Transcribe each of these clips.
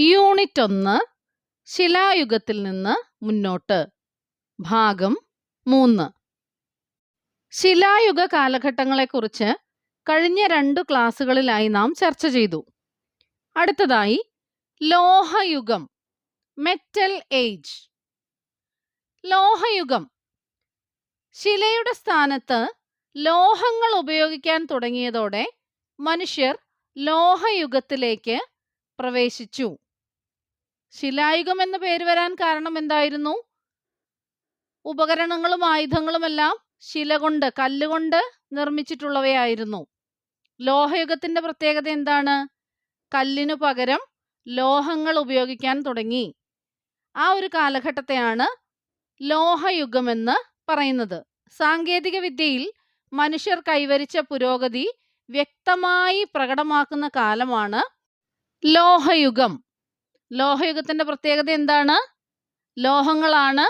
Unit ഒന്ന് ശിലായുഗത്തിൽ നിന്ന് മുന്നോട്ട്. ഭാഗം മൂന്ന്. ശിലായുഗ കാലഘട്ടങ്ങളെക്കുറിച്ച് കഴിഞ്ഞ രണ്ട് ക്ലാസ്സുകളിലായി നാം ചർച്ച ചെയ്തു. അടുത്തതായി ലോഹയുഗം മെറ്റൽ ഏജ് ലോഹയുഗം ശിലയുടെ സ്ഥാനത്ത് ലോഹങ്ങൾ ഉപയോഗിക്കാൻ തുടങ്ങിയതോടെ മനുഷ്യർ ലോഹയുഗത്തിലേക്ക് പ്രവേശിച്ചു. ശിലായുഗം എന്ന പേര് വരാൻ കാരണം എന്തായിരുന്നു? ഉപകരണങ്ങളും ആയുധങ്ങളുമെല്ലാം ശില കൊണ്ട് കല്ലുകൊണ്ട് നിർമ്മിച്ചിട്ടുള്ളവയായിരുന്നു. ലോഹയുഗത്തിന്റെ പ്രത്യേകത എന്താണ്? കല്ലിനു പകരം ലോഹങ്ങൾ ഉപയോഗിക്കാൻ തുടങ്ങി. ആ ഒരു കാലഘട്ടത്തെയാണ് ലോഹയുഗമെന്ന് പറയുന്നത്. സാങ്കേതിക വിദ്യയിൽ മനുഷ്യർ കൈവരിച്ച പുരോഗതി വ്യക്തമായി പ്രകടമാക്കുന്ന കാലമാണ് ലോഹയുഗം. ലോഹയുഗത്തിന്റെ പ്രത്യേകത എന്താണ്? ലോഹങ്ങളാണ്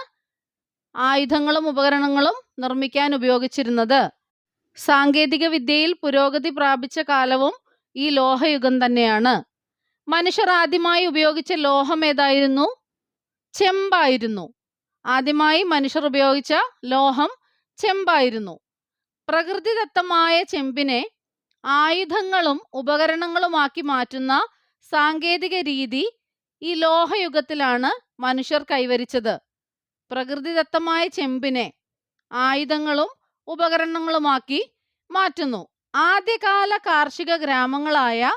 ആയുധങ്ങളും ഉപകരണങ്ങളും നിർമ്മിക്കാൻ ഉപയോഗിച്ചിരുന്നത്. സാങ്കേതിക വിദ്യയിൽ പുരോഗതി പ്രാപിച്ച കാലവും ഈ ലോഹയുഗം തന്നെയാണ്. മനുഷ്യർ ആദ്യമായി ഉപയോഗിച്ച ലോഹം ഏതായിരുന്നു? ചെമ്പായിരുന്നു. ആദ്യമായി മനുഷ്യർ ഉപയോഗിച്ച ലോഹം ചെമ്പായിരുന്നു. പ്രകൃതിദത്തമായ ചെമ്പിനെ ആയുധങ്ങളും ഉപകരണങ്ങളുമാക്കി മാറ്റുന്ന സാങ്കേതിക രീതി ഈ ലോഹയുഗത്തിലാണ് മനുഷ്യർ കൈവരിച്ചത്. പ്രകൃതിദത്തമായ ചെമ്പിനെ ആയുധങ്ങളും ഉപകരണങ്ങളുമാക്കി മാറ്റുന്നു. ആദ്യകാല കാർഷിക ഗ്രാമങ്ങളായ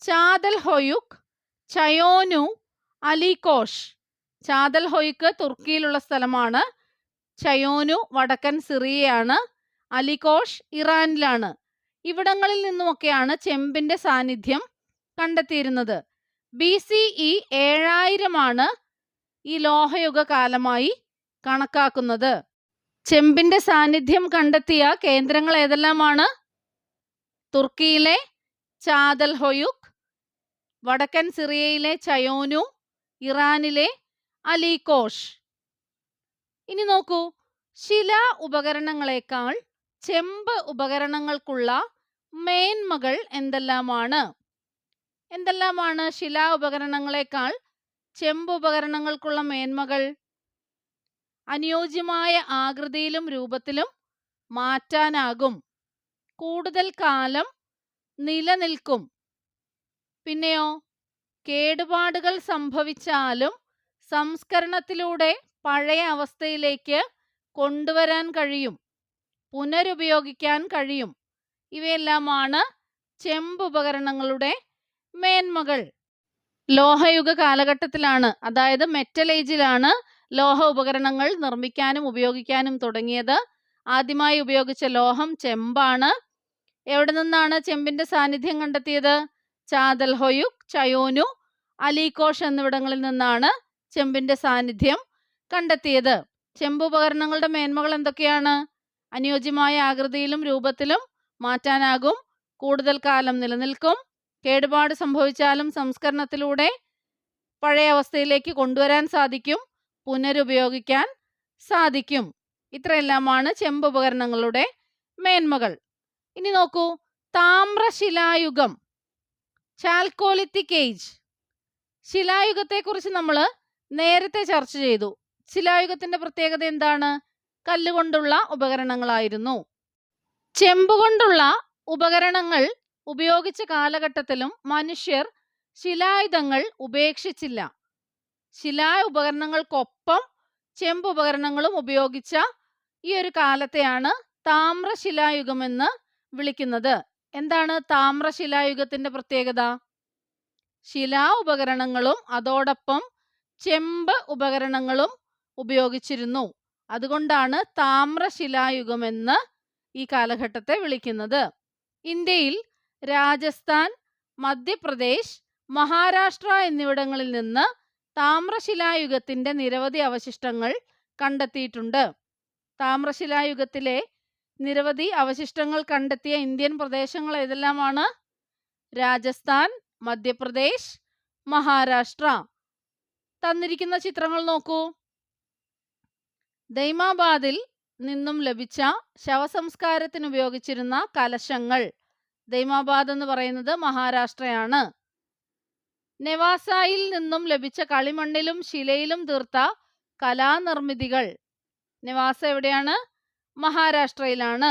ചാദൽ ഹൊയുക് ചയോനു അലികോഷ്. ചാദൽ ഹൊയ്ക്ക് തുർക്കിയിലുള്ള സ്ഥലമാണ്. ചയോനു വടക്കൻ സിറിയയാണ്. അലികോഷ് ഇറാനിലാണ്. ഇവിടങ്ങളിൽ നിന്നുമൊക്കെയാണ് ചെമ്പിന്റെ സാന്നിധ്യം കണ്ടെത്തിയിരുന്നത്. ബി സി ഇ ഏഴായിരമാണ് ഈ ലോഹയുഗ കാലമായി കണക്കാക്കുന്നത്. ചെമ്പിന്റെ സാന്നിധ്യം കണ്ടെത്തിയ കേന്ദ്രങ്ങൾ ഏതെല്ലാമാണ്? തുർക്കിയിലെ ചാദൽ ഹൊയുക് വടക്കൻ സിറിയയിലെ ചയോനു ഇറാനിലെ അലികോഷ്. ഇനി നോക്കൂ ശില ഉപകരണങ്ങളെക്കാൾ ചെമ്പ് ഉപകരണങ്ങൾക്കുള്ള മേന്മകൾ എന്തെല്ലാമാണ്? എന്തെല്ലാമാണ് ശിലാ ഉപകരണങ്ങളെക്കാൾ ചെമ്പ് ഉപകരണങ്ങൾക്കുള്ള മേന്മകൾ? അനുയോജ്യമായ ആകൃതിയിലും രൂപത്തിലും മാറ്റാനാകും. കൂടുതൽ കാലം നിലനിൽക്കും. പിന്നെയോ കേടുപാടുകൾ സംഭവിച്ചാലും സംസ്കരണത്തിലൂടെ പഴയ അവസ്ഥയിലേക്ക് കൊണ്ടുവരാൻ കഴിയും. പുനരുപയോഗിക്കാൻ കഴിയും. ഇവയെല്ലാമാണ് ചെമ്പ് ഉപകരണങ്ങളുടെ മേന്മകൾ. ലോഹയുഗ കാലഘട്ടത്തിലാണ് അതായത് മെറ്റൽ ഏജിലാണ് ലോഹ ഉപകരണങ്ങൾ നിർമ്മിക്കാനും ഉപയോഗിക്കാനും തുടങ്ങിയത്. ആദ്യമായി ഉപയോഗിച്ച ലോഹം ചെമ്പാണ്. എവിടെ നിന്നാണ് ചെമ്പിന്റെ സാന്നിധ്യം കണ്ടെത്തിയത്? ചാദൽ ഹൊയുക് ചയോനു അലീകോഷ് എന്നിവിടങ്ങളിൽ നിന്നാണ് ചെമ്പിന്റെ സാന്നിധ്യം കണ്ടെത്തിയത്. ചെമ്പ് ഉപകരണങ്ങളുടെ മേന്മകൾ എന്തൊക്കെയാണ്? അനുയോജ്യമായ ആകൃതിയിലും രൂപത്തിലും മാറ്റാനാകും. കൂടുതൽ കാലം നിലനിൽക്കും. കേടുപാട് സംഭവിച്ചാലും സംസ്കരണത്തിലൂടെ പഴയ അവസ്ഥയിലേക്ക് കൊണ്ടുവരാൻ സാധിക്കും പുനരുപയോഗിക്കാൻ സാധിക്കും. ഇത്രയെല്ലാമാണ് ചെമ്പ് ഉപകരണങ്ങളുടെ മേന്മകൾ. ഇനി നോക്കൂ താമ്രശിലായുഗം ചാൽക്കോലിത്തിക് ഏജ് ശിലായുഗത്തെക്കുറിച്ച് നമ്മൾ നേരത്തെ ചർച്ച ചെയ്തു. ശിലായുഗത്തിന്റെ പ്രത്യേകത എന്താണ്? കല്ലുകൊണ്ടുള്ള ഉപകരണങ്ങളായിരുന്നു. ചെമ്പ് കൊണ്ടുള്ള ഉപകരണങ്ങൾ ഉപയോഗിച്ച കാലഘട്ടത്തിലും മനുഷ്യർ ശിലായുധങ്ങൾ ഉപേക്ഷിച്ചില്ല. ശിലാ ഉപകരണങ്ങൾക്കൊപ്പം ചെമ്പ് ഉപകരണങ്ങളും ഉപയോഗിച്ച ഈ ഒരു കാലത്തെയാണ് താമ്രശിലായുഗമെന്ന് വിളിക്കുന്നത്. എന്താണ് താമ്രശിലായുഗത്തിന്റെ പ്രത്യേകത? ശിലാ ഉപകരണങ്ങളും അതോടൊപ്പം ചെമ്പ് ഉപകരണങ്ങളും ഉപയോഗിച്ചിരുന്നു. അതുകൊണ്ടാണ് താമ്രശിലായുഗമെന്ന് ഈ കാലഘട്ടത്തെ വിളിക്കുന്നത്. ഇന്ത്യയിൽ രാജസ്ഥാൻ മധ്യപ്രദേശ് മഹാരാഷ്ട്ര എന്നിവിടങ്ങളിൽ നിന്ന് താമ്രശിലായുഗത്തിന്റെ നിരവധി അവശിഷ്ടങ്ങൾ കണ്ടെത്തിയിട്ടുണ്ട്. താമ്രശിലായുഗത്തിലെ നിരവധി അവശിഷ്ടങ്ങൾ കണ്ടെത്തിയ ഇന്ത്യൻ പ്രദേശങ്ങൾ ഏതെല്ലാമാണ്? രാജസ്ഥാൻ മധ്യപ്രദേശ് മഹാരാഷ്ട്ര. തന്നിരിക്കുന്ന ചിത്രങ്ങൾ നോക്കൂ. ദൈമാബാദിൽ നിന്നും ലഭിച്ച ശവസംസ്കാരത്തിന് ഉപയോഗിച്ചിരുന്ന കലശങ്ങൾ. ദൈമാബാദ് എന്ന് പറയുന്നത് മഹാരാഷ്ട്രയാണ്. നെവാസായിൽ നിന്നും ലഭിച്ച കളിമണ്ണിലും ശിലയിലും തീർത്ത കലാനിർമ്മിതികൾ. നെവാസ എവിടെയാണ്? മഹാരാഷ്ട്രയിലാണ്.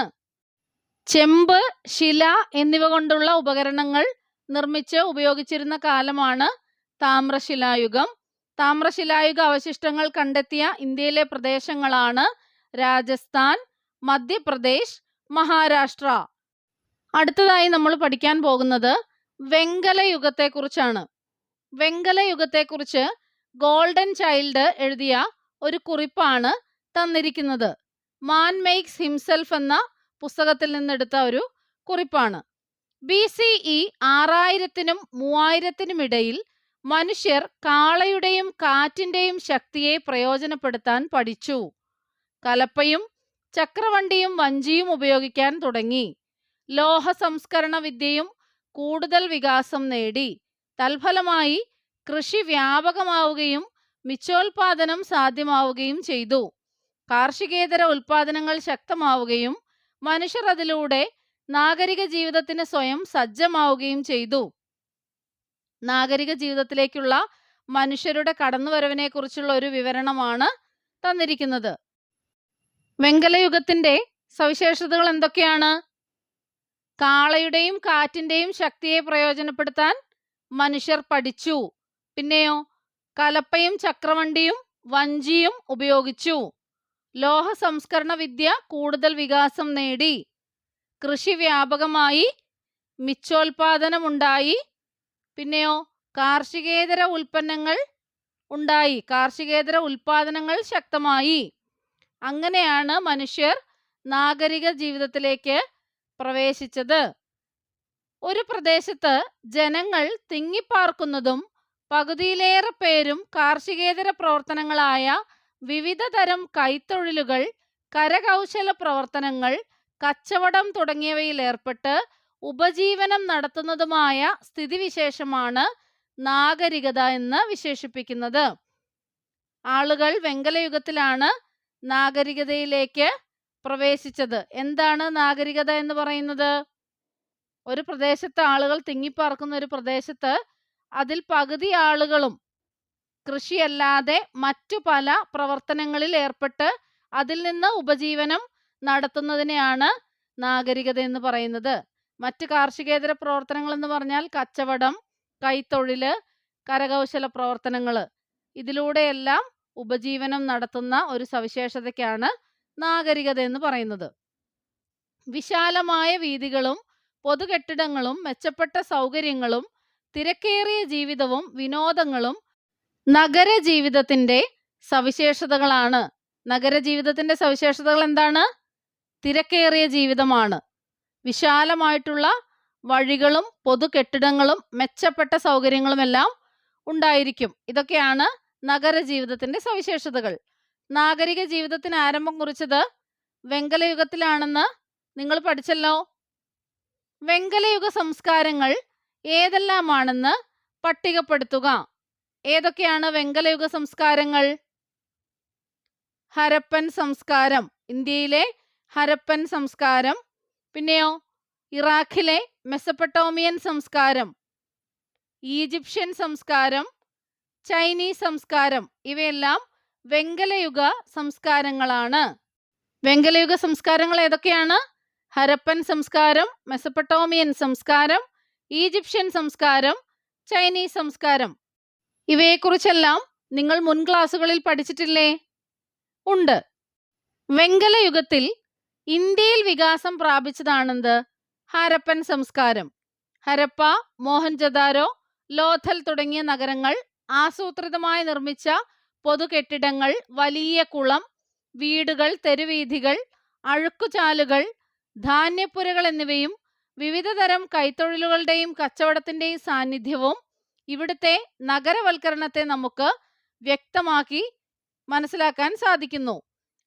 ചെമ്പ് ശില എന്നിവ കൊണ്ടുള്ള ഉപകരണങ്ങൾ നിർമ്മിച്ച് ഉപയോഗിച്ചിരുന്ന കാലമാണ് താമ്രശിലായുഗം. താമ്രശിലായുഗ അവശിഷ്ടങ്ങൾ കണ്ടെത്തിയ ഇന്ത്യയിലെ പ്രദേശങ്ങളാണ് രാജസ്ഥാൻ മധ്യപ്രദേശ് മഹാരാഷ്ട്ര. അടുത്തതായി നമ്മൾ പഠിക്കാൻ പോകുന്നത് വെങ്കല യുഗത്തെക്കുറിച്ചാണ്. വെങ്കല യുഗത്തെക്കുറിച്ച് ഗോൾഡൻ ചൈൽഡ് എഴുതിയ ഒരു കുറിപ്പാണ് തന്നിരിക്കുന്നത്. മാൻ മേക്സ് ഹിംസെൽഫ് എന്ന പുസ്തകത്തിൽ നിന്നെടുത്ത ഒരു കുറിപ്പാണ്. ബി സി ഇ ആറായിരത്തിനും മൂവായിരത്തിനും ഇടയിൽ മനുഷ്യർ കാളയുടെയും കാറ്റിന്റെയും ശക്തിയെ പ്രയോജനപ്പെടുത്താൻ പഠിച്ചു. കലപ്പയും ചക്രവണ്ടിയും വഞ്ചിയും ഉപയോഗിക്കാൻ തുടങ്ങി. ലോഹ സംസ്കരണ വിദ്യയും കൂടുതൽ വികാസം നേടി. തൽഫലമായി കൃഷി വ്യാപകമാവുകയും മിച്ചോൽപാദനം സാധ്യമാവുകയും ചെയ്തു. കാർഷികേതര ഉൽപാദനങ്ങൾ ശക്തമാവുകയും മനുഷ്യർ അതിലൂടെ നാഗരിക ജീവിതത്തിന് സ്വയം സജ്ജമാവുകയും ചെയ്തു. നാഗരിക ജീവിതത്തിലേക്കുള്ള മനുഷ്യരുടെ കടന്നുവരവിനെ കുറിച്ചുള്ള ഒരു വിവരണമാണ് തന്നിരിക്കുന്നത്. വെങ്കലയുഗത്തിന്റെ സവിശേഷതകൾ എന്തൊക്കെയാണ്? കാളയുടെയും കാറ്റിന്റെയും ശക്തിയെ പ്രയോജനപ്പെടുത്താൻ മനുഷ്യർ പഠിച്ചു. പിന്നെയോ കലപ്പയും ചക്രവണ്ടിയും വഞ്ചിയും ഉപയോഗിച്ചു. ലോഹ സംസ്കരണ വിദ്യ കൂടുതൽ വികാസം നേടി. കൃഷി വ്യാപകമായി മിച്ചോൽപാദനമുണ്ടായി. പിന്നെയോ കാർഷികേതര ഉൽപ്പന്നങ്ങൾ ഉണ്ടായി. കാർഷികേതര ഉൽപാദനങ്ങൾ ശക്തമായി. അങ്ങനെയാണ് മനുഷ്യർ നാഗരിക ജീവിതത്തിലേക്ക് പ്രവേശിച്ചത്. ഒരു പ്രദേശത്ത് ജനങ്ങൾ തിങ്ങിപ്പാർക്കുന്നതും പകുതിയിലേറെ പേരും കാർഷികേതര പ്രവർത്തനങ്ങളായ വിവിധ തരം കൈത്തൊഴിലുകൾ കരകൗശല പ്രവർത്തനങ്ങൾ കച്ചവടം തുടങ്ങിയവയിൽ ഏർപ്പെട്ട് ഉപജീവനം നടത്തുന്നതുമായ സ്ഥിതിവിശേഷമാണ് നാഗരികത എന്ന് വിശേഷിപ്പിക്കുന്നത്. ആളുകൾ വെങ്കലയുഗത്തിലാണ് നാഗരികതയിലേക്ക് പ്രവേശിച്ചത്. എന്താണ് നാഗരികത എന്ന് പറയുന്നത്? ഒരു പ്രദേശത്ത് ആളുകൾ തിങ്ങിപ്പാർക്കുന്ന ഒരു പ്രദേശത്ത് അതിൽ പകുതി ആളുകളും കൃഷിയല്ലാതെ മറ്റു പല പ്രവർത്തനങ്ങളിൽ ഏർപ്പെട്ട് അതിൽ നിന്ന് ഉപജീവനം നടത്തുന്നതിനെയാണ് നാഗരികത എന്ന് പറയുന്നത്. മറ്റ് കാർഷികേതര പ്രവർത്തനങ്ങൾ എന്ന് പറഞ്ഞാൽ കച്ചവടം കൈത്തൊഴിൽ കരകൗശല പ്രവർത്തനങ്ങൾ. ഇതിലൂടെയെല്ലാം ഉപജീവനം നടത്തുന്ന ഒരു സവിശേഷതയ്ക്കാണ് നാഗരികത എന്ന് പറയുന്നത്. വിശാലമായ വീതികളും പൊതുകെട്ടിടങ്ങളും മെച്ചപ്പെട്ട സൗകര്യങ്ങളും തിരക്കേറിയ ജീവിതവും വിനോദങ്ങളും നഗര ജീവിതത്തിന്റെ സവിശേഷതകളാണ്. നഗര ജീവിതത്തിന്റെ സവിശേഷതകൾ എന്താണ്? തിരക്കേറിയ ജീവിതമാണ്. വിശാലമായിട്ടുള്ള വഴികളും പൊതുകെട്ടിടങ്ങളും മെച്ചപ്പെട്ട സൗകര്യങ്ങളുമെല്ലാം ഉണ്ടായിരിക്കും. ഇതൊക്കെയാണ് നഗര ജീവിതത്തിന്റെ സവിശേഷതകൾ. നാഗരിക ജീവിതത്തിന് ആരംഭം കുറിച്ചത് വെങ്കലയുഗത്തിലാണെന്ന് നിങ്ങൾ പഠിച്ചല്ലോ. വെങ്കലയുഗ സംസ്കാരങ്ങൾ ഏതെല്ലാമാണെന്ന് പട്ടികപ്പെടുത്തുക. ഏതൊക്കെയാണ് വെങ്കലയുഗ സംസ്കാരങ്ങൾ? ഹരപ്പൻ സംസ്കാരം ഇന്ത്യയിലെ ഹരപ്പൻ സംസ്കാരം പിന്നെയോ ഇറാഖിലെ മെസപ്പട്ടോമിയൻ സംസ്കാരം ഈജിപ്ഷ്യൻ സംസ്കാരം ചൈനീസ് സംസ്കാരം ഇവയെല്ലാം വെങ്കലയുഗ സംസ്കാരങ്ങളാണ്. വെങ്കലയുഗ സംസ്കാരങ്ങൾ ഏതൊക്കെയാണ്? ഹരപ്പൻ സംസ്കാരം മെസപ്പട്ടോമിയൻ സംസ്കാരം ഈജിപ്ഷ്യൻ സംസ്കാരം ചൈനീസ് സംസ്കാരം. ഇവയെക്കുറിച്ചെല്ലാം നിങ്ങൾ മുൻ ക്ലാസ്സുകളിൽ പഠിച്ചിട്ടില്ലേ? ഉണ്ട്. വെങ്കലയുഗത്തിൽ ഇന്ത്യയിൽ വികാസം പ്രാപിച്ചതാണെന്ത്? ഹരപ്പൻ സംസ്കാരം. ഹരപ്പ മോഹൻജദാരോ ലോഥൽ തുടങ്ങിയ നഗരങ്ങൾ ആസൂത്രിതമായി നിർമ്മിച്ച പൊതുകെട്ടിടങ്ങൾ വലിയ കുളം വീടുകൾ തെരുവീഥികൾ അഴുക്കുചാലുകൾ ധാന്യപ്പുരകൾ എന്നിവയും വിവിധതരം കൈത്തൊഴിലുകളുടെയും കച്ചവടത്തിന്റെയും സാന്നിധ്യവും ഇവിടുത്തെ നഗരവൽക്കരണത്തെ നമുക്ക് വ്യക്തമാക്കി മനസ്സിലാക്കാൻ സാധിക്കുന്നു.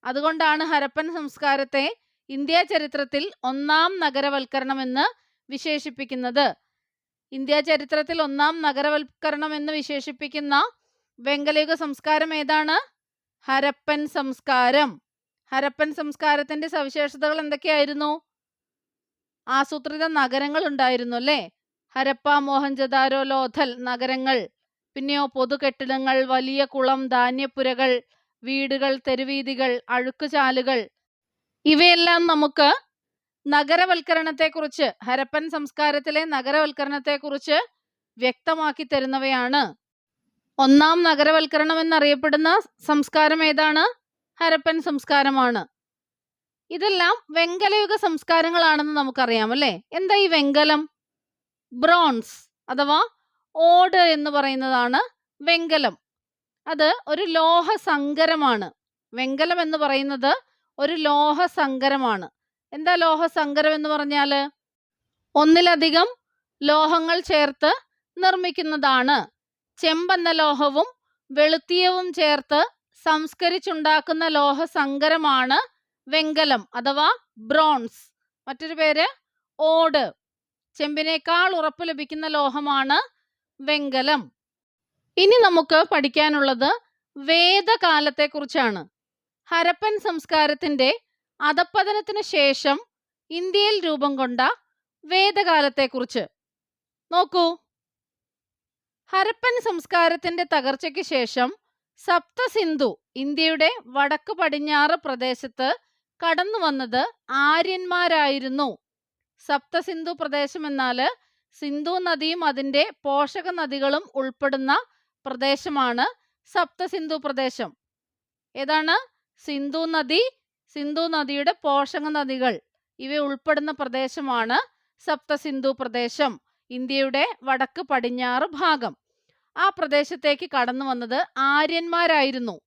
അതുകൊണ്ടാണ് ഹരപ്പൻ സംസ്കാരത്തെ ഇന്ത്യ ചരിത്രത്തിൽ ഒന്നാം നഗരവൽക്കരണം എന്ന് വിശേഷിപ്പിക്കുന്നത്. ഇന്ത്യ ചരിത്രത്തിൽ ഒന്നാം നഗരവൽക്കരണം എന്ന് വിശേഷിപ്പിക്കുന്ന വെങ്കലയുഗ സംസ്കാരം ഏതാണ്? ഹരപ്പൻ സംസ്കാരം. ഹരപ്പൻ സംസ്കാരത്തിന്റെ സവിശേഷതകൾ എന്തൊക്കെയായിരുന്നു? ആസൂത്രിത നഗരങ്ങൾ ഉണ്ടായിരുന്നു അല്ലേ? ഹരപ്പ മോഹൻജദാരോ ലോഥൽ നഗരങ്ങൾ. പിന്നെയോ പൊതു പൊതുകെട്ടിടങ്ങൾ വലിയ കുളം ധാന്യപ്പുരകൾ വീടുകൾ തെരുവീതികൾ അഴുക്കുചാലുകൾ. ഇവയെല്ലാം നമുക്ക് നഗരവൽക്കരണത്തെക്കുറിച്ച് ഹരപ്പൻ സംസ്കാരത്തിലെ നഗരവൽക്കരണത്തെക്കുറിച്ച് വ്യക്തമാക്കി തരുന്നവയാണ്. ഒന്നാം നഗരവൽക്കരണം എന്നറിയപ്പെടുന്ന സംസ്കാരം ഏതാണ്? ഹരപ്പൻ സംസ്കാരമാണ്. ഇതെല്ലാം വെങ്കലയുഗ സംസ്കാരങ്ങളാണെന്ന് നമുക്കറിയാം അല്ലേ? എന്താ ഈ വെങ്കലം? ബ്രോൺസ് അഥവാ ഓട് എന്ന് പറയുന്നതാണ് വെങ്കലം. അത് ഒരു ലോഹ സങ്കരമാണ് വെങ്കലം എന്ന് പറയുന്നത് ഒരു ലോഹ സങ്കരമാണ് എന്താ ലോഹ സങ്കരം എന്ന് പറഞ്ഞാൽ? ഒന്നിലധികം ലോഹങ്ങൾ ചേർത്ത് നിർമ്മിക്കുന്നതാണ്. ചെമ്പെന്ന ലോഹവും വെളുത്തിയവും ചേർത്ത് സംസ്കരിച്ചുണ്ടാക്കുന്ന ലോഹ സങ്കരമാണ് വെങ്കലം അഥവാ ബ്രോൺസ്. മറ്റൊരു പേര് ഓട്. ചെമ്പിനേക്കാൾ ഉറപ്പ് ലഭിക്കുന്ന ലോഹമാണ് വെങ്കലം. ഇനി നമുക്ക് പഠിക്കാനുള്ളത് വേദകാലത്തെക്കുറിച്ചാണ്. ഹരപ്പൻ സംസ്കാരത്തിന്റെ അധപ്പതനത്തിന് ശേഷം ഇന്ത്യയിൽ രൂപം കൊണ്ട വേദകാലത്തെക്കുറിച്ച്. നോക്കൂ. ഹരപ്പൻ സംസ്കാരത്തിന്റെ തകർച്ചയ്ക്ക് ശേഷം സപ്തസിന്ധു ഇന്ത്യയുടെ വടക്ക് പടിഞ്ഞാറ് പ്രദേശത്ത് കടന്നു വന്നത് ആര്യന്മാരായിരുന്നു. സപ്തസിന്ധു പ്രദേശം എന്നാൽ സിന്ധു നദിയും അതിന്റെ പോഷക നദികളും ഉൾപ്പെടുന്ന പ്രദേശമാണ് സപ്തസിന്ധു പ്രദേശം. ഏതാണ്? സിന്ധു നദി സിന്ധു നദിയുടെ പോഷക നദികൾ ഇവ ഉൾപ്പെടുന്ന പ്രദേശമാണ് സപ്തസിന്ധു പ്രദേശം ഇന്ത്യയുടെ വടക്ക് പടിഞ്ഞാറ് ഭാഗം. ആ പ്രദേശത്തേക്ക് കടന്നു വന്നത് ആര്യന്മാരായിരുന്നു.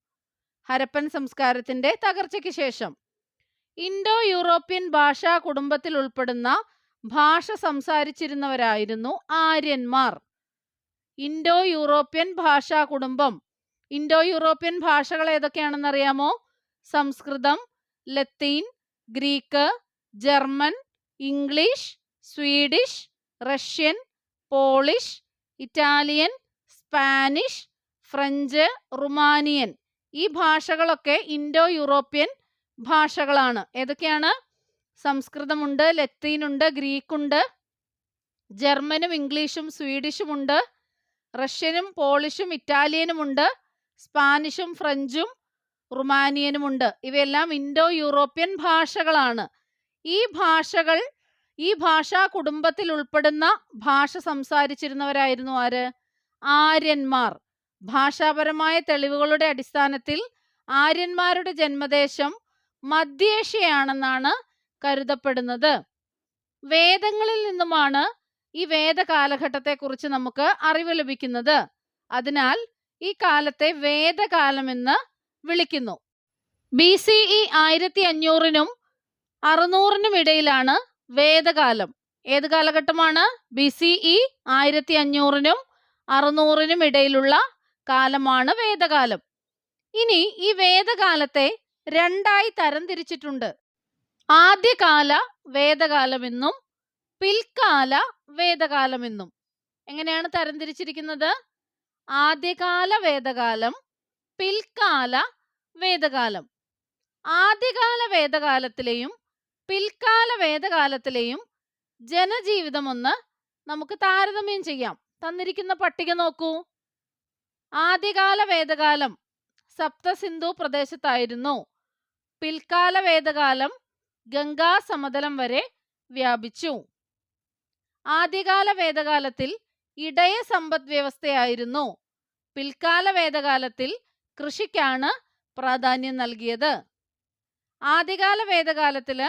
ഹരപ്പൻ സംസ്കാരത്തിന്റെ തകർച്ചയ്ക്ക് ശേഷം. ഇൻഡോ യൂറോപ്യൻ ഭാഷാ കുടുംബത്തിൽ ഉൾപ്പെടുന്ന ഭാഷ സംസാരിച്ചിരുന്നവരായിരുന്നു ആര്യന്മാർ. ഇൻഡോ യൂറോപ്യൻ ഭാഷാ കുടുംബം. ഇൻഡോ യൂറോപ്യൻ ഭാഷകൾ ഏതൊക്കെയാണെന്ന് അറിയാമോ സംസ്കൃതം ലത്തീൻ Greek German English Swedish Russian Polish Italian Spanish French Rumanian ഈ ഭാഷകളൊക്കെ ഇൻഡോ യൂറോപ്യൻ ഭാഷകളാണ്. ഏതൊക്കെയാണ്? സംസ്കൃതമുണ്ട് ലത്തീനുണ്ട് ഗ്രീക്കുണ്ട് ജർമ്മനും ഇംഗ്ലീഷും സ്വീഡിഷും ഉണ്ട് റഷ്യനും പോളിഷും ഇറ്റാലിയനും ഉണ്ട് സ്പാനിഷും ഫ്രഞ്ചും റുമാനിയനും ഉണ്ട് ഇവയെല്ലാം ഇൻഡോ യൂറോപ്യൻ ഭാഷകളാണ്. ഈ ഭാഷകൾ ഈ ഭാഷാ കുടുംബത്തിൽ ഉൾപ്പെടുന്ന ഭാഷ സംസാരിച്ചിരുന്നവരായിരുന്നു ആര്? ആര്യന്മാർ. ഭാഷാപരമായ തെളിവുകളുടെ അടിസ്ഥാനത്തിൽ ആര്യന്മാരുടെ ജന്മദേശം മധ്യേഷ്യയാണെന്നാണ് കരുതപ്പെടുന്നത്. വേദങ്ങളിൽ നിന്നുമാണ് ഈ വേദ കാലഘട്ടത്തെക്കുറിച്ച് നമുക്ക് അറിവ് ലഭിക്കുന്നത്. അതിനാൽ ഈ കാലത്തെ വേദകാലമെന്ന് വിളിക്കുന്നു. ബി സി ഇ ആയിരത്തി അഞ്ഞൂറിനും അറുന്നൂറിനും ഇടയിലാണ് വേദകാലം. ഏത് കാലഘട്ടമാണ്? ബി സി ഇ ആയിരത്തി അഞ്ഞൂറിനും അറുന്നൂറിനും ഇടയിലുള്ള കാലമാണ് വേദകാലം. ഇനി ഈ വേദകാലത്തെ രണ്ടായി തരംതിരിച്ചിട്ടുണ്ട്. ആദ്യകാല വേദകാലമെന്നും പിൽക്കാല വേദകാലമെന്നും. എങ്ങനെയാണ് തരംതിരിച്ചിരിക്കുന്നത്? ആദ്യകാല വേദകാലം പിൽക്കാല വേദകാലം. ആദ്യകാല വേദകാലത്തിലെയും പിൽക്കാല വേദകാലത്തിലെയും ജനജീവിതം ഒന്ന് നമുക്ക് താരതമ്യം ചെയ്യാം. തന്നിരിക്കുന്ന പട്ടിക നോക്കൂ. ആദ്യകാല വേദകാലം സപ്തസിന്ധു പ്രദേശത്തായിരുന്നു. പിൽക്കാല വേദകാലം ഗംഗാ സമതലം വരെ വ്യാപിച്ചു. ആദ്യകാല വേദകാലത്തിൽ ഇടയ സമ്പദ് വ്യവസ്ഥയായിരുന്നു. പിൽക്കാല വേദകാലത്തിൽ കൃഷിക്കാണ് പ്രാധാന്യം നൽകിയത്. ആദ്യകാല വേദകാലത്തിൽ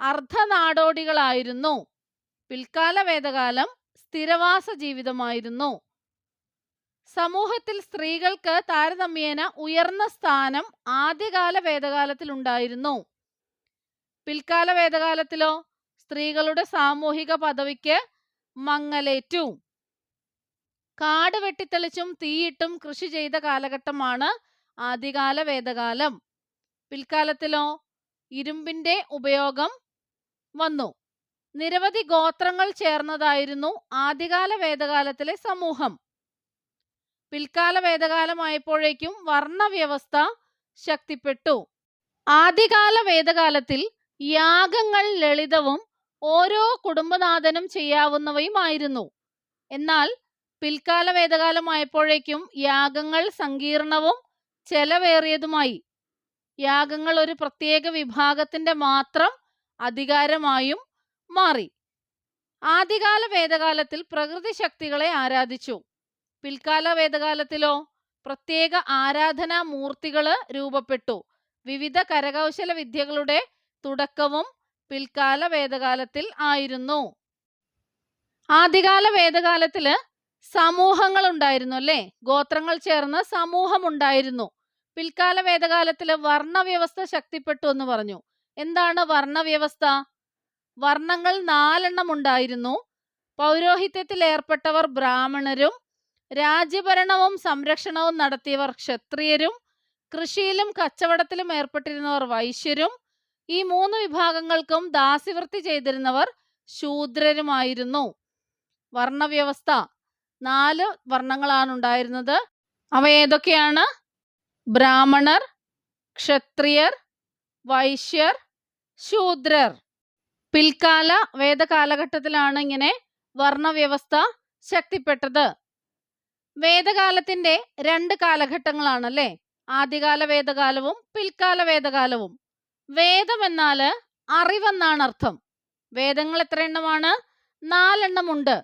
അർദ്ധനാടോടികളായിരുന്നു. പിൽക്കാല വേദകാലം സ്ഥിരവാസ ജീവിതമായിരുന്നു. സമൂഹത്തിൽ സ്ത്രീകൾക്ക് താരതമ്യേന ഉയർന്ന സ്ഥാനം ആദ്യകാല വേദകാലത്തിൽ ഉണ്ടായിരുന്നു. പിൽക്കാല വേദകാലത്തിലോ സ്ത്രീകളുടെ സാമൂഹിക പദവിക്ക് മങ്ങലേറ്റു. കാട് വെട്ടിത്തെളിച്ചും തീയിട്ടും കൃഷി ചെയ്ത കാലഘട്ടമാണ് ആദ്യകാല വേദകാലം. പിൽക്കാലത്തിലോ ഇരുമ്പിന്റെ ഉപയോഗം വന്നു. നിരവധി ഗോത്രങ്ങൾ ചേർന്നതായിരുന്നു ആദ്യകാല വേദകാലത്തിലെ സമൂഹം. പിൽക്കാല വേദകാലമായപ്പോഴേക്കും വർണവ്യവസ്ഥ ശക്തിപ്പെട്ടു. ആദ്യകാല വേദകാലത്തിൽ യാഗങ്ങൾ ലളിതവും ഓരോ കുടുംബനാഥനും ചെയ്യാവുന്നവയുമായിരുന്നു. എന്നാൽ പിൽക്കാല വേദകാലമായപ്പോഴേക്കും യാഗങ്ങൾ സങ്കീർണവും ചെലവേറിയതുമായി. യാഗങ്ങൾ ഒരു പ്രത്യേക വിഭാഗത്തിന്റെ മാത്രം അധികാരമായും മാറി. ആദ്യകാല വേദകാലത്തിൽ പ്രകൃതി ശക്തികളെ ആരാധിച്ചു. പിൽക്കാല വേദകാലത്തിലോ പ്രത്യേക ആരാധനാ മൂർത്തികൾ രൂപപ്പെട്ടു. വിവിധ കരകൗശല വിദ്യകളുടെ തുടക്കവും പിൽക്കാല വേദകാലത്തിൽ ആയിരുന്നു. ആദ്യകാല വേദകാലത്തിൽ സമൂഹങ്ങൾ ഉണ്ടായിരുന്നു അല്ലേ? ഗോത്രങ്ങൾ ചേർന്ന് സമൂഹം ഉണ്ടായിരുന്നു. പിൽക്കാല വേദകാലത്തിൽ വർണവ്യവസ്ഥ ശക്തിപ്പെട്ടു എന്ന് പറഞ്ഞു. എന്താണ് വർണവ്യവസ്ഥ? വർണങ്ങൾ നാലെണ്ണം ഉണ്ടായിരുന്നു. പൗരോഹിത്യത്തിൽ ഏർപ്പെട്ടവർ ബ്രാഹ്മണരും രാജ്യഭരണവും സംരക്ഷണവും നടത്തിയവർ ക്ഷത്രിയരും കൃഷിയിലും കച്ചവടത്തിലും ഏർപ്പെട്ടിരുന്നവർ വൈശ്യരും ഈ മൂന്ന് വിഭാഗങ്ങൾക്കും ദാസിവൃത്തി ചെയ്തിരുന്നവർ ശൂദ്രരുമായിരുന്നു. വർണവ്യവസ്ഥ. നാല് വർണങ്ങളാണ് ഉണ്ടായിരുന്നത്. അവ ഏതൊക്കെയാണ്? ബ്രാഹ്മണർ ക്ഷത്രിയർ വൈശ്യർ ശൂദ്രർ. പിൽക്കാല വേദകാലഘട്ടത്തിലാണ് ഇങ്ങനെ വർണവ്യവസ്ഥ ശക്തിപ്പെട്ടത്. വേദകാലത്തിന്റെ രണ്ട് കാലഘട്ടങ്ങളാണ് അല്ലേ ആദ്യകാല വേദകാലവും പിൽക്കാല വേദകാലവും. വേദം എന്നാൽ അറിവെന്നാണ് അർത്ഥം. വേദങ്ങൾ എത്ര എണ്ണമാണ്? നാലെണ്ണമുണ്ട്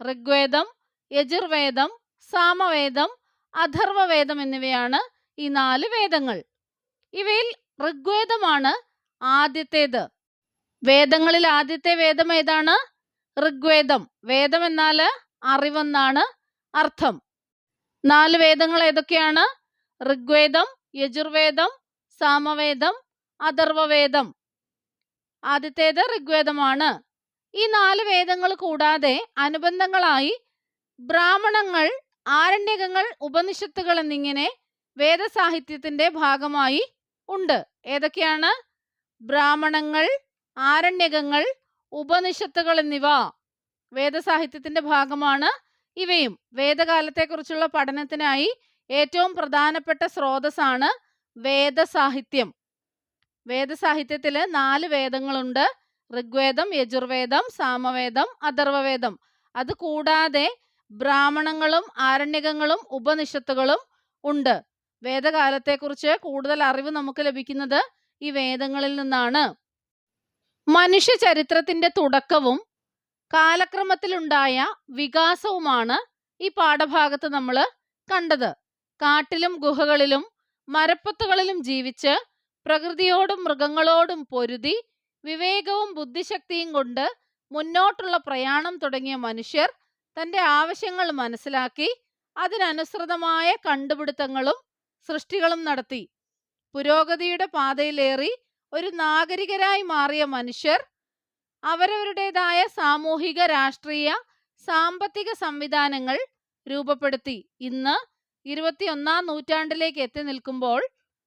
ഋഗ്വേദം യജുർവേദം സാമവേദം അഥർവവേദം എന്നിവയാണ് ഈ നാല് വേദങ്ങൾ. ഇവയിൽ ഋഗ്വേദമാണ് ആദ്യത്തേത്. വേദങ്ങളിൽ ആദ്യത്തെ വേദം ഏതാണ്? ഋഗ്വേദം. വേദം എന്നാൽ അറിവെന്നാണ് അർത്ഥം. നാല് വേദങ്ങൾ ഏതൊക്കെയാണ്? ഋഗ്വേദം യജുർവേദം സാമവേദം അഥർവവേദം. ആദ്യത്തേത് ഋഗ്വേദമാണ്. ഈ നാല് വേദങ്ങൾ കൂടാതെ അനുബന്ധങ്ങളായി ബ്രാഹ്മണങ്ങൾ ആരണ്യകങ്ങൾ ഉപനിഷത്തുകൾ എന്നിങ്ങനെ വേദസാഹിത്യത്തിന്റെ ഭാഗമായി ഉണ്ട്. ഏതൊക്കെയാണ്? ബ്രാഹ്മണങ്ങൾ ആരണ്യകങ്ങൾ ഉപനിഷത്തുകൾ എന്നിവ വേദസാഹിത്യത്തിന്റെ ഭാഗമാണ്. ഇവയും വേദകാലത്തെക്കുറിച്ചുള്ള പഠനത്തിനായി ഏറ്റവും പ്രധാനപ്പെട്ട സ്രോതസ്സാണ് വേദസാഹിത്യം. വേദസാഹിത്യത്തിൽ നാല് വേദങ്ങളുണ്ട്. ഋഗ്വേദം യജുർവേദം സാമവേദം അഥർവവേദം. അത് കൂടാതെ ബ്രാഹ്മണങ്ങളും ആരണ്യകങ്ങളും ഉപനിഷത്തുകളും ഉണ്ട്. വേദകാലത്തെക്കുറിച്ച് കൂടുതൽ അറിവ് നമുക്ക് ലഭിക്കുന്നത് ഈ വേദങ്ങളിൽ നിന്നാണ്. മനുഷ്യ ചരിത്രത്തിന്റെ തുടക്കവും കാലക്രമത്തിലുണ്ടായ വികാസവുമാണ് ഈ പാഠഭാഗത്ത് നമ്മൾ കണ്ടത്. കാട്ടിലും ഗുഹകളിലും മരപ്പത്തുകളിലും ജീവിച്ച് പ്രകൃതിയോടും മൃഗങ്ങളോടും പൊരുതി വിവേകവും ബുദ്ധിശക്തിയും കൊണ്ട് മുന്നോട്ടുള്ള പ്രയാണം തുടങ്ങിയ മനുഷ്യർ തന്റെ ആവശ്യങ്ങൾ മനസ്സിലാക്കി അതിനനുസൃതമായ കണ്ടുപിടുത്തങ്ങളും സൃഷ്ടികളും നടത്തി. പുരോഗതിയുടെ പാതയിലേറി ഒരു നാഗരികരായി മാറിയ മനുഷ്യർ അവരവരുടേതായ സാമൂഹിക രാഷ്ട്രീയ സാമ്പത്തിക സംവിധാനങ്ങൾ രൂപപ്പെടുത്തി. ഇന്ന് ഇരുപത്തിയൊന്നാം നൂറ്റാണ്ടിലേക്ക് എത്തി നിൽക്കുമ്പോൾ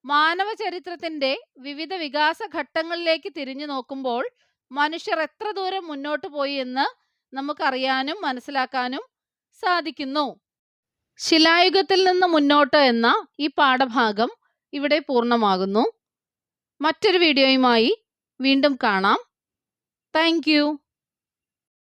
മാനവ ചരിത്രത്തിന്റെ വിവിധ വികാസ ഘട്ടങ്ങളിലേക്ക് തിരിഞ്ഞു നോക്കുമ്പോൾ മനുഷ്യർ എത്ര ദൂരം മുന്നോട്ട് പോയി എന്ന് നമുക്കറിയാനും മനസ്സിലാക്കാനും സാധിക്കുന്നു. ശിലായുഗത്തിൽ നിന്ന് മുന്നോട്ട് എന്ന ഈ പാഠഭാഗം ഇവിടെ പൂർണമാകുന്നു. മറ്റൊരു വീഡിയോയുമായി വീണ്ടും കാണാം. താങ്ക്